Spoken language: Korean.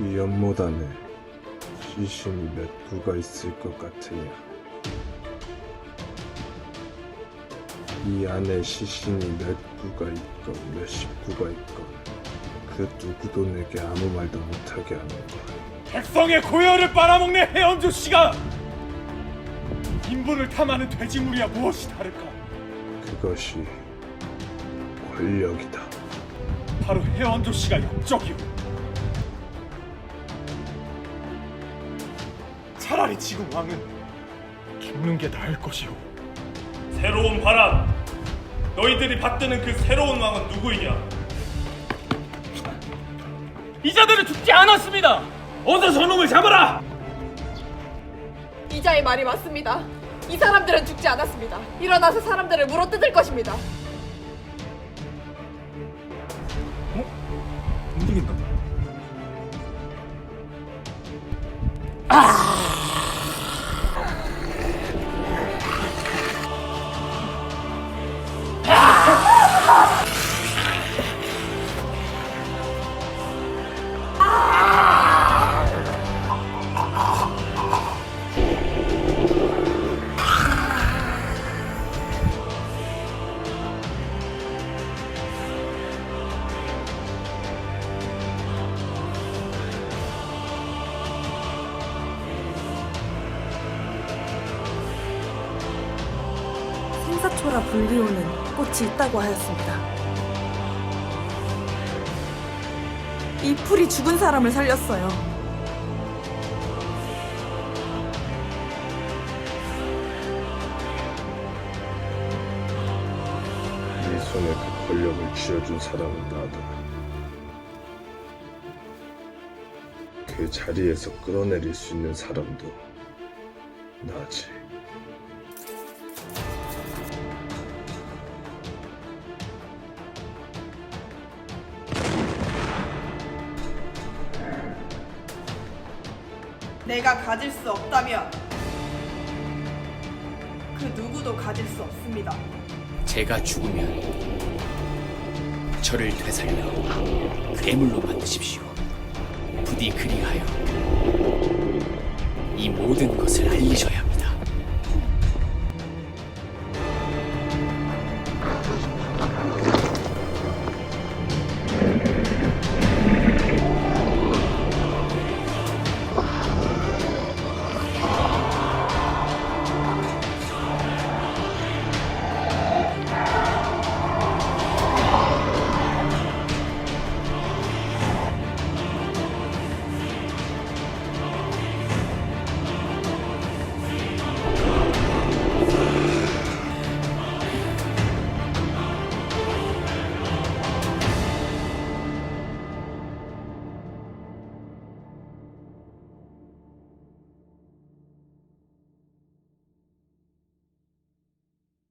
이 연못 안에 시신이 몇 구가 있을 것 같으냐? 이 안에 시신이 몇 구가 있건 몇십 구가 있건 그 누구도 내게 아무 말도 못하게 하는 거야. 백성의 고열을 빨아먹는 해언조 씨가 인분을 탐하는 돼지물이야 무엇이 다를까? 그것이 권력이다. 바로 해언조 씨가 역적이오. 차라리 지금 왕은 죽는 게 나을 것이오. 새로운 바람. 너희들이 받드는 그 새로운 왕은 누구이냐? 이자들은 죽지 않았습니다. 어서 저놈을 잡아라. 이자의 말이 맞습니다. 이 사람들은 죽지 않았습니다. 일어나서 사람들을 물어뜯을 것입니다. 움직인다. 생 사초라 불리오는 꽃이 있다고 하였습니다. 이 풀이 죽은 사람을 살렸어요. 네 손에 그 권력을 쥐어준 사람은 나다. 그 자리에서 끌어내릴 수 있는 사람도 나지. 내가 가질 수 없다면 그 누구도 가질 수 없습니다. 제가 죽으면 저를 되살려 괴물로 만드십시오. 부디 그리하여 이 모든 것을 알리셔야